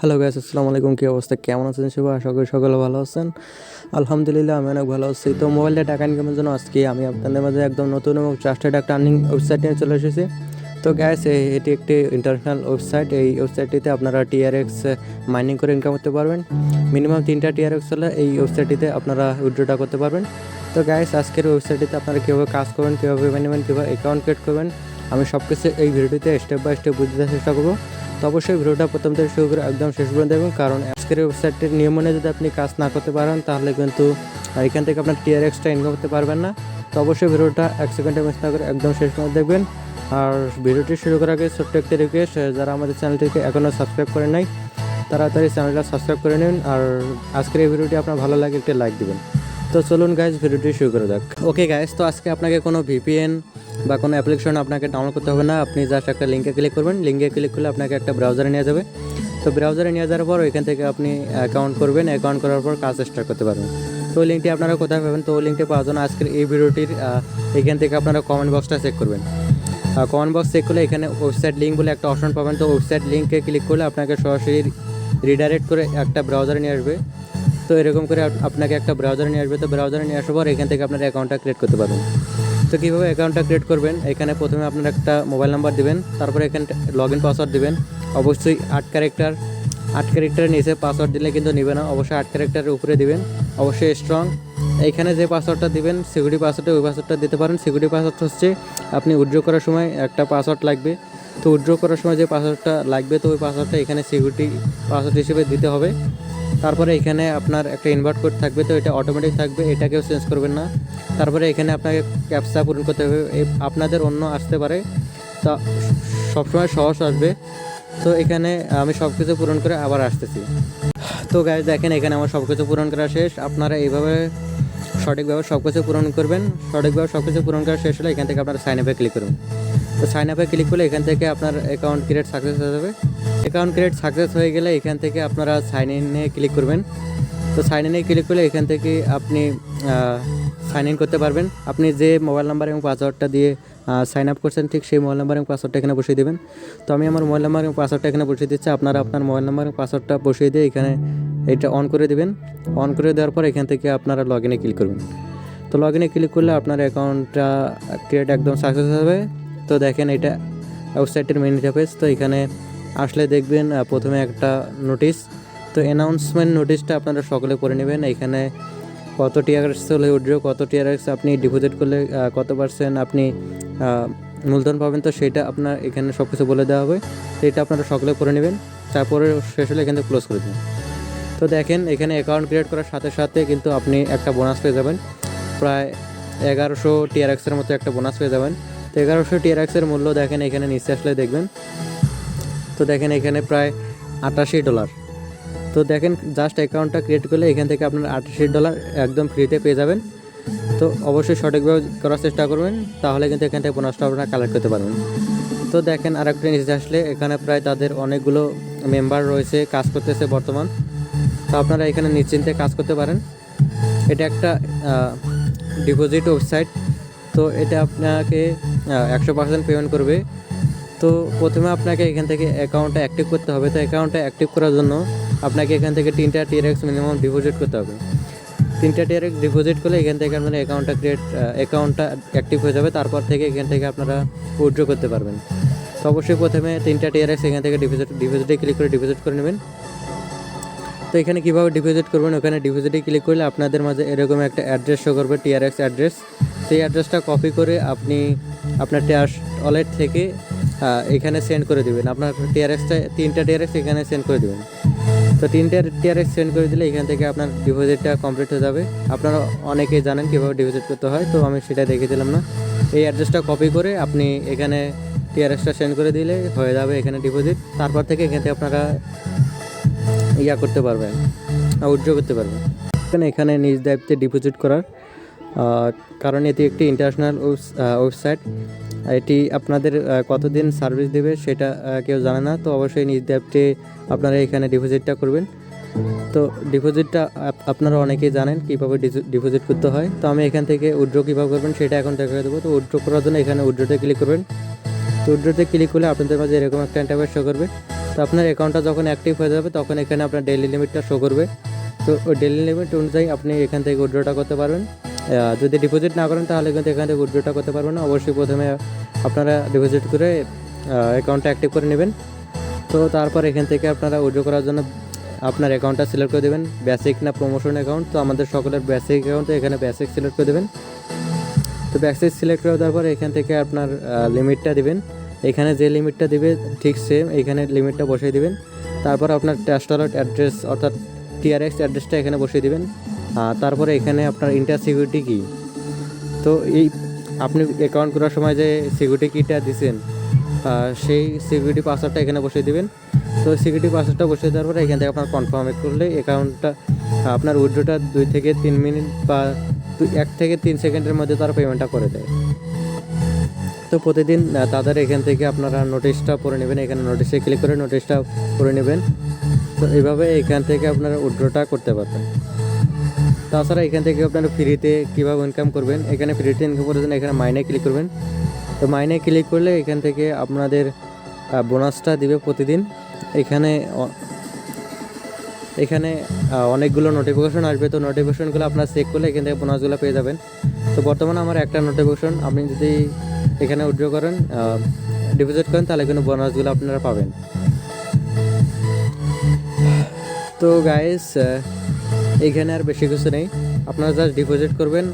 Hello guys আসসালামু আলাইকুম, কী অবস্থা? কেমন আছেন সবাই? আশা করি সকলে ভালো আছেন। আলহামদুলিল্লাহ, আমি অনেক ভালো আছি। তো মোবাইলটা টাকা ইনকামের জন্য আজকে আমি আপনাদের মাঝে একদম নতুন এবং ট্রাস্টেড একটা আর্নিং ওয়েবসাইট নিয়ে চলে এসেছি। তো গ্যাস এটি একটি ইন্টারন্যাশনাল ওয়েবসাইট এই ওয়েবসাইটটিতে আপনারা টিআরএক্স মাইনিং করে ইনকাম করতে পারবেন। মিনিমাম তিনটা টিআরএক্স হলে এই ওয়েবসাইটটিতে আপনারা উইড্রোটা করতে পারবেন। তো গ্যাস আজকের ওয়েবসাইটটিতে আপনারা কীভাবে কাজ করবেন, কীভাবে নেবেন কীভাবে অ্যাকাউন্ট ক্রিয়েট করবেন, আমি সব কিছু এই ভিডিওটিতে স্টেপ বাই স্টেপ বুঝতে চেষ্টা করব। তো অবশ্যই ভিডিওটা প্রথম থেকে শুরু করে একদম শেষ পর্যন্ত দেখবেন কারণ আজকের ওয়েবসাইটের নিয়ম অনুযায়ী যদি আপনি কাজ না করতে পারেন, তাহলে কিন্তু এখান থেকে আপনার টিআর এক্সট্রা ইনকাম করতে পারবেন না। তো অবশ্যই ভিডিওটা এক সেকেন্ডে মিস না করে একদম শেষ পর্যন্ত দেখবেন। আর ভিডিওটি শুরু করার আগে ছোট্ট একটি রিকোয়েস্ট যারা আমাদের চ্যানেলটিকে এখনও সাবস্ক্রাইব করে নাই, তাড়াতাড়ি চ্যানেলটা সাবস্ক্রাইব করে নিন। আর আজকের এই ভিডিওটি আপনার ভালো লাগে একটি লাইক দিবেন। তো চলুন গাইজ ভিডিওটি শুরু করে দেখ ওকে গাইজ তো আজকে আপনাকে কোনো ভিপিএন বা কোনো অ্যাপ্লিকেশন আপনাকে ডাউনলোড করতে হবে না, আপনি জাস্ট একটা লিঙ্কে ক্লিক করবেন। লিঙ্কে ক্লিক করলে আপনাকে একটা ব্রাউজারে নিয়ে যাবে। তো ব্রাউজারে নিয়ে যাওয়ার পর ওইখান থেকে আপনি অ্যাকাউন্ট করবেন অ্যাকাউন্ট করার পর কাজ স্টার্ট করতে পারবেন। তো ওই লিঙ্কটি আপনারা কোথায় পাবেন? তো ওই লিঙ্কটি পাওয়ার জন্য আজকের এই ভিডিওটির এখান থেকে আপনারা কমেন্ট বক্সটা চেক করবেন। কমেন্ট বক্স চেক করলে এখানে ওয়েবসাইট লিঙ্ক বলে একটা অপশন পাবেন। তো ওয়েবসাইট লিঙ্কে ক্লিক করলে আপনাকে সরাসরি রিডাইরেক্ট করে একটা ব্রাউজারে নিয়ে আসবে। তো এরকম করে আপনাকে একটা ব্রাউজারে নিয়ে আসবে। তো ব্রাউজারে নিয়ে আসার পর এখান থেকে আপনার অ্যাকাউন্টটা ক্রিয়েট করতে পারবেন। তো কীভাবে অ্যাকাউন্টটা ক্রিয়েট করবেন? এখানে প্রথমে আপনার একটা মোবাইল নাম্বার দেবেন, তারপরে এখানে লগ ইন পাসওয়ার্ড দেবেন। অবশ্যই আট ক্যারেক্টার আট ক্যারেক্টারের নিচে পাসওয়ার্ড দিলে কিন্তু নেবে না, অবশ্যই আট ক্যারেক্টারের উপরে দিবেন। অবশ্যই স্ট্রং এইখানে যে পাসওয়ার্ডটা দিবেন সিকিউরিটি পাসওয়ার্ডে ওই পাসওয়ার্ডটা দিতে পারেন। সিকিউরিটি পাসওয়ার্ড হচ্ছে, আপনি উইড্রো করার সময় একটা পাসওয়ার্ড লাগবে। তো উইথড্র করার সময় যে পাসওয়ার্ডটা লাগবে, তো ওই পাসওয়ার্ডটা এখানে সিকিউরিটি পাসওয়ার্ড হিসেবে দিতে হবে। তারপরে এখানে আপনার একটা ইনভার্ট কোড থাকবে, তো এটা অটোমেটিক থাকবে, এটাকেও চেঞ্জ করবেন না। তারপরে এখানে আপনাকে ক্যাপসা পূরণ করতে হবে। আপনাদের অন্য আসতে পারে। তা সবসময় সহজ আসবে। তো এখানে আমি সব কিছু পূরণ করে আবার আসতেছি। তো গাইজ দেখেন এখানে আমার সব কিছু পূরণ করা শেষ। আপনারা এইভাবে সঠিকভাবে সব কিছু পূরণ করবেন, সঠিকভাবে সব কিছু পূরণ করা শেষ হলে এখান থেকে আপনার সাইন আপে ক্লিক করুন। তো সাইন আপে ক্লিক করলে এখান থেকে আপনার অ্যাকাউন্ট ক্রিয়েট সাকসেস হয়ে যাবে। অ্যাকাউন্ট ক্রিয়েট সাকসেস হয়ে গেলে এখান থেকে আপনারা সাইন ইনে ক্লিক করবেন। তো সাইন ইনে ক্লিক করলে এখান থেকে আপনি সাইন ইন করতে পারবেন। আপনি যে মোবাইল নাম্বার এবং পাসওয়ার্ডটা দিয়ে সাইন আপ করছেন, ঠিক সেই মোবাইল নাম্বার এবং পাসওয়ার্ডটা এখানে বসিয়ে দেবেন। তো আমি আমার মোবাইল নাম্বার এবং পাসওয়ার্ডটা এখানে বসিয়ে দিচ্ছি। আপনারা আপনার মোবাইল নাম্বার এবং পাসওয়ার্ডটা বসিয়ে দিয়ে এখানে এটা অন করে দিবেন। অন করে দেওয়ার পর এখান থেকে আপনারা লগ ইনে ক্লিক করবেন। তো লগ ইনে ক্লিক করলে আপনার অ্যাকাউন্টটা ক্রিয়েট একদম সাকসেস হবে। তো দেখেন এটা ওয়েবসাইটের মেন ইন্টারফেস তো এখানে আসলে দেখবেন প্রথমে একটা নোটিশ তো অ্যানাউন্সমেন্ট নোটিশটা আপনারা সকলে পড়ে নেবেন। এখানে কত টিআরএক্স হলে উঠবে, কত টিআরএক্স আপনি ডিপোজিট করলে কত পার্সেন্ট আপনি মূলধন পাবেন, তো সেটা আপনার এখানে সব কিছু বলে দেওয়া হবে। তো এটা আপনারা সকলে করে নেবেন, তারপরে শেষ হলে এখান থেকে ক্লোজ করে দেবেন। তো দেখেন, এখানে অ্যাকাউন্ট ক্রিয়েট করার সাথে সাথে কিন্তু আপনি একটা বোনাস পেয়ে যাবেন। প্রায় এগারোশো টিআরএক্সের মতো একটা বোনাস পেয়ে যাবেন। তো এগারোশো টিআরএক্সের মূল্য দেখেন, এখানে নিচে আসলে দেখবেন। তো দেখেন, এখানে প্রায় আটাশি ডলার তো দেখেন জাস্ট অ্যাকাউন্টটা ক্রিয়েট করলে এখান থেকে আপনার আটাশি ডলার একদম ফ্রিতে পেয়ে যাবেন। তো অবশ্যই সঠিকভাবে করার চেষ্টা করবেন, তাহলে কিন্তু এখান থেকে বোনাসটা আপনারা কালেক্ট করতে পারবেন। তো দেখেন আর একটা নিচে আসলে, এখানে প্রায় তাদের অনেকগুলো মেম্বার রয়েছে, কাজ করতেছে বর্তমান। তো আপনারা এখানে নিশ্চিন্তে কাজ করতে পারেন। এটা একটা ডিপোজিট ওয়েবসাইট তো এটা আপনাকে একশো পার্সেন্ট পেমেন্ট করবে। তো প্রথমে আপনাকে এখান থেকে অ্যাকাউন্টটা অ্যাক্টিভ করতে হবে। তো অ্যাকাউন্টটা অ্যাক্টিভ করার জন্য আপনাকে এখান থেকে তিনটা টিআরএক্স মিনিমাম ডিপোজিট করতে হবে। তিনটা টিআরএক্স ডিপোজিট করলে এখান থেকে আপনার অ্যাকাউন্টটা ক্রিয়েট অ্যাকাউন্টটা অ্যাক্টিভ হয়ে যাবে। তারপর থেকে এখান থেকে আপনারা উইথড্র করতে পারবেন। তো অবশ্যই প্রথমে তিনটা টিআরএক্স এখান থেকে ডিপোজিট ডিপোজিটে ক্লিক করে ডিপোজিট করে নেবেন। তো এখানে কীভাবে ডিপোজিট করবেন? ওখানে ডিপোজিটে ক্লিক করলে আপনাদের মাঝে এরকম একটা অ্যাড্রেস শো করবে টিআরএক্স অ্যাড্রেস সেই অ্যাড্রেসটা কপি করে আপনি আপনার ট্যাশ ওয়ালেট থেকে এখানে সেন্ড করে দিবেন। আপনার টিআরএক্সটা তিনটা টিআরএক্স এখানে সেন্ড করে দিবেন। তো তিনটে টিআরএক্স সেন্ড করে দিলে এখান থেকে আপনার ডিপোজিটটা কমপ্লিট হয়ে যাবে। আপনারা অনেকেই জানেন কীভাবে ডিপোজিট করতে হয়, তো আমি সেটা দেখে দিলাম না। এই অ্যাড্রেসটা কপি করে আপনি এখানে টিআরএসটা সেন্ড করে দিলে হয়ে যাবে এখানে ডিপোজিট তারপর থেকে এখান থেকে আপনারা ইয়া করতে পারবেন উইথড্র করতে পারবেন। এখানে নিজ দায়িত্বে ডিপোজিট করার। কারণ এটি একটি ইন্টারন্যাশনাল ওয়েবসাইট এটি আপনাদের কতদিন সার্ভিস দেবে সেটা কেউ জানে না। তো অবশ্যই নিজ দায়িত্বে আপনারা এখানে ডিপোজিটটা করবেন। তো ডিপোজিটটা আপনারা অনেকেই জানেন কীভাবে ডিপোজিট করতে হয়। তো আমি এখান থেকে উইথড্র কীভাবে করবেন সেটা এখন দেখা দেবো। তো উইথড্র করার জন্য এখানে উইথড্রতে ক্লিক করবেন। তো উইথড্রতে ক্লিক করলে আপনাদের মাঝে এরকম একটা ইন্টারভেস শো করবে। তো আপনার অ্যাকাউন্টটা যখন অ্যাক্টিভ হয়ে যাবে, তখন এখানে আপনার ডেইলি লিমিটটা শো করবে। তো ডেইলি লিমিট অনুযায়ী আপনি এখান থেকে উইড্রোটা করতে পারবেন। যদি ডিপোজিট না করেন তাহলে কিন্তু এখান থেকে উইড্রোটা করতে পারবেন না। অবশ্যই প্রথমে আপনারা ডিপোজিট করে অ্যাকাউন্টটা অ্যাক্টিভ করে নেবেন। তো তারপর এখান থেকে আপনারা উইড্রো করার জন্য আপনার অ্যাকাউন্টটা সিলেক্ট করে দেবেন। বেসিক না প্রমোশন অ্যাকাউন্ট তো আমাদের সকলের বেসিক অ্যাকাউন্ট এখানে বেসিক সিলেক্ট করে দেবেন। তো বেসিক সিলেক্ট করে দেওয়ার পর এখান থেকে আপনার লিমিটটা দিবেন। এখানে যে লিমিটটা দিবে, ঠিক সেম এখানে লিমিটটা বসিয়ে দিবেন। তারপর আপনার ট্যাস্টলার অ্যাড্রেস অর্থাৎ টিআরএক্স অ্যাড্রেসটা এখানে বসিয়ে দিবেন। তারপরে এখানে আপনার ইন্টার সিকিউরিটি কি তো এই আপনি অ্যাকাউন্ট করার সময় যে সিকিউরিটি কিটা আহ, সেই সিকিউরিটি পাসওয়ার্ডটা এখানে বসিয়ে দিবেন। তো সিকিউরিটি পাসওয়ার্ডটা বসিয়ে দেওয়ার পরে এখান থেকে আপনার কনফার্ম করলে অ্যাকাউন্টটা আপনার উইড্রোটা দুই থেকে তিন মিনিট বা এক থেকে তিন সেকেন্ডের মধ্যে তারা পেমেন্টটা করে দেয়। তো প্রতিদিন তাদের এখান থেকে আপনারা নোটিশটা পড়ে নেবেন। এখানে নোটিশে ক্লিক করে নোটিশটা পড়ে নেবেন। তো এইভাবে এখান থেকে আপনারা উইড্রোটা করতে পারবেন। তাছাড়া এখান থেকে আপনারা ফ্রিতে কীভাবে ইনকাম করবেন, এখানে ফ্রিতে ইনকাম করার জন্য এখানে মাইনে ক্লিক করবেন। তো মাইনে ক্লিক করলে এখান থেকে আপনাদের বোনাসটা দিবে প্রতিদিন। এখানে এখানে অনেকগুলো নোটিফিকেশন আসবে। তো নোটিফিকেশনগুলো আপনারা চেক করলে এখান থেকে বোনাসগুলো পেয়ে যাবেন। তো বর্তমানে আমার একটা নোটিফিকেশন আপনি যদি এখানে উইড্রো করেন ডিপোজিট করেন, তাহলে কিন্তু বোনাসগুলো আপনারা পাবেন। তো গাইস এখানে আর বেশি কিছু নেই। আপনারা জাস্ট ডিপোজিট করবেন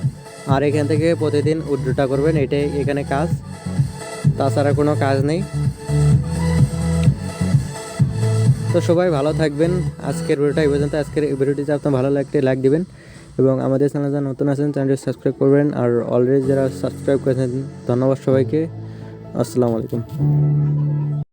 আর এখান থেকে প্রতিদিন উইড্রোটা করবেন, এটাই এখানে কাজ। তাছাড়া কোনো কাজ নেই। তো সবাই ভালো থাকবেন। আজকের ভিডিওটা এই পর্যন্ত। আজকের এই ভিডিওটি যদি আপনার ভালো লাগলে লাইক দিবেন। এবং আমাদের চ্যানেল যারা নতুন আছেন চ্যানেলটি সাবস্ক্রাইব করবেন। আর অলরেডি যারা সাবস্ক্রাইব করেছেন, ধন্যবাদ সবাইকে। আসসালামু আলাইকুম।